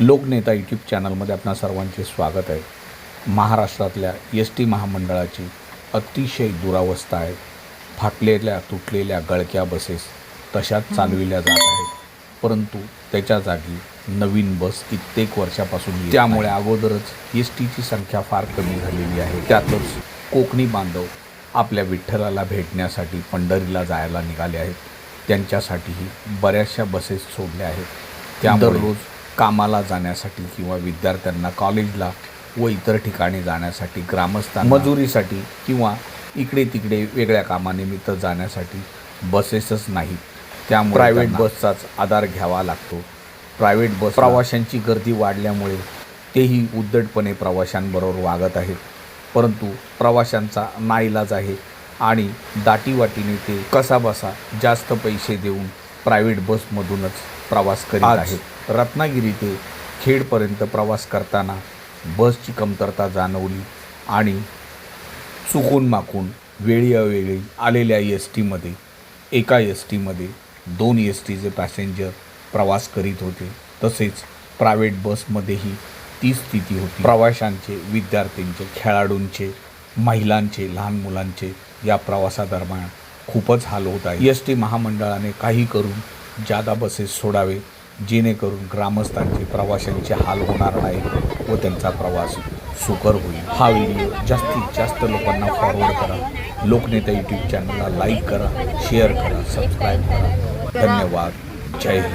लोकनेता YouTube चॅनलमध्ये आपणा सर्वांचे स्वागत आहे. महाराष्ट्रातल्या एस टी महामंडळाची अतिशय दुरावस्था आहे. फाटलेल्या तुटलेल्या गळक्या बसेस तशाच चालविल्या जात आहेत. परंतु त्याच्या जागी नवीन बस कित्येक वर्षापासून त्यामुळे अगोदरच एस टीची संख्या फार कमी झालेली आहे. त्यातच कोकणी बांधव आपल्या विठ्ठलाला भेटण्यासाठी पंढरीला जायला निघाले आहेत. त्यांच्यासाठीही बऱ्याचशा बसेस सोडल्या आहेत. त्यामुळे दररोज कामाला जाण्यासाठी किंवा विद्यार्थ्यांना कॉलेजला व इतर ठिकाणी जाण्यासाठी ग्रामस्थांना मजुरीसाठी किंवा इकडे तिकडे वेगळ्या कामानिमित्त जाण्यासाठी बसेसच नाहीत त्यामुळे प्रायव्हेट बसचाच आधार घ्यावा लागतो. प्रायव्हेट बस प्रवाशांची गर्दी वाढल्यामुळे तेही उद्धटपणे प्रवाशांबरोबर वागत आहेत. परंतु प्रवाशांचा नाईलाज आहे आणि दाटीवाटीने ते कसाबसा जास्त पैसे देऊन प्रायव्हेट बसमधूनच प्रवास करीत आहेत. रत्नागिरी ते खेडपर्यंत प्रवास करताना बसची कमतरता जाणवली आणि चुकून माकून वेळी अवेळी आलेल्या एस टीमध्ये एका एस टीमध्ये दोन एस टीचे पॅसेंजर प्रवास करीत होते. तसेच प्रायव्हेट बसमध्येही ती स्थिती होती. प्रवाशांचे विद्यार्थ्यांचे खेळाडूंचे महिलांचे लहान मुलांचे या प्रवासादरम्यान खूपच हाल होत आहे. एस टी महामंडळाने काही करून जादा बसेस सोडावे जेणेकरून ग्रामस्थांचे प्रवाशांचे हाल होणार नाही व त्यांचा प्रवास सुकर होईल. हा व्हिडिओ जास्तीत जास्त लोकांना फॉरवर्ड करा. लोकनेता यूट्यूब चॅनलला लाईक करा शेअर करा सबस्क्राईब करा. धन्यवाद. जय हिंद.